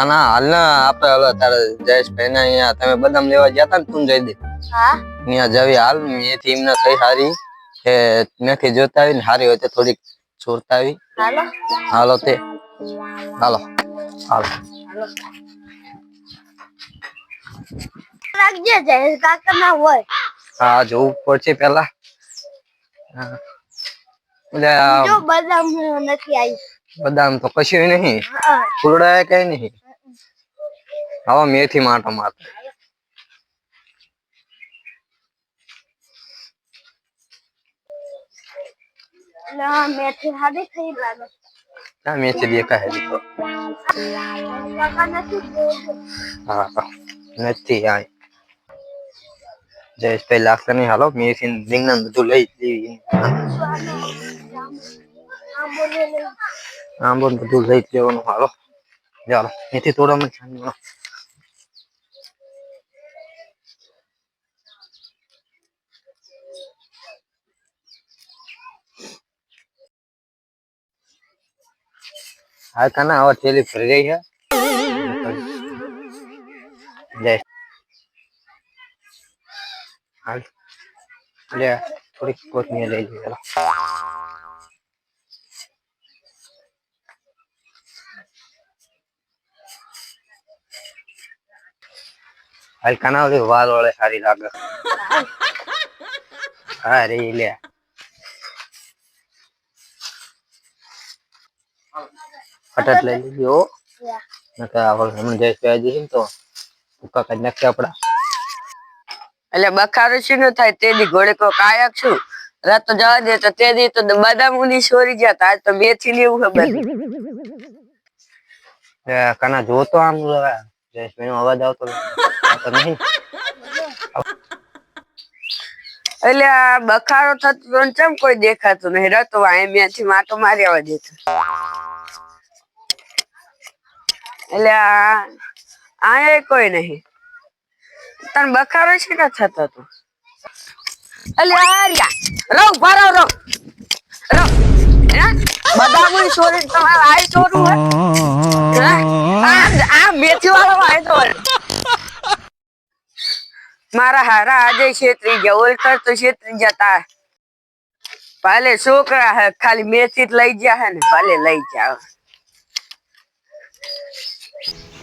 કાના હાલના આપણે હવે તારે જયેશભાઈ ને અહીંયા તમે બદામ લેવા ગયા હતા ને તું જઈ દે હા? ત્યાં જવી હાલ મેથી એમને કઈ સારી કે મેથી જોતા આવી ને સારી હોય તો થોડીક ચોરતા આવી હાલો. હાલો તે. હાલો. હાલો. રાખજે જયેશ કાકા ના હોય. હા જોવું પડશે પેલા. બદામ નથી આવી બદામ તો કશું નહીં. ફૂલડા કઈ નહીં. હવે મેથી માટો મારતો મેથી હારી થઈ લાગે. આ મેથી દેખાય. હા. નથી આ. લાગશે નહીં. હાલો મેથી ને બધું લઈ લેવી. આંબો બધું લઈ લેવાનું. હાલો ચાલો. મેથી તોડવામાં ચાલો હા કાના આવા થેલી ફરી ગઈ છે લે હાલ. લે થોડીક કોથમીર લઈ જઈએ ચાલો હાલ કાના ઓલી વાલ વાળે સારી લાગે. હા રે લે. ફટાટ લઈ લીધી હો નકર આપણે હમણાં જયેશ ભાઈ જઈએ તો ભૂકા કાઢી નાખીએ આપડા એટલે બખારો શું ન થાય તે દી ઘોડે કો કાયક છું. રાત તો જવા દે તો તે દી તો બદામ ઉની સોરી ગયા તા. આજ તો મેથી ને એવું ખબર. એ કાના આમ જયેશભાઈ નો અવાજ આવતો નહીં. એટલે આ બખારો થતો ચમ કોઈ દેખાતો નહીં. રતો આ મેથી માટો મારી આવવા દેતો. એટલે આ કોઈ નહીં. તને બખારો છે ને થતો તો? એટલે આર્યા રહો ઊભા રહો રહો રહો? બદામની સોરી તમારે આઈ સોરું હે. હે? આ આ મેથી વાળો આય તો મારા હારા આજે છેતરી ગયા ઓલ તો છેતરી જતા ભલે છોકરા ખાલી મેથી જ લઈ હે ને, ભલે લઈ જાવ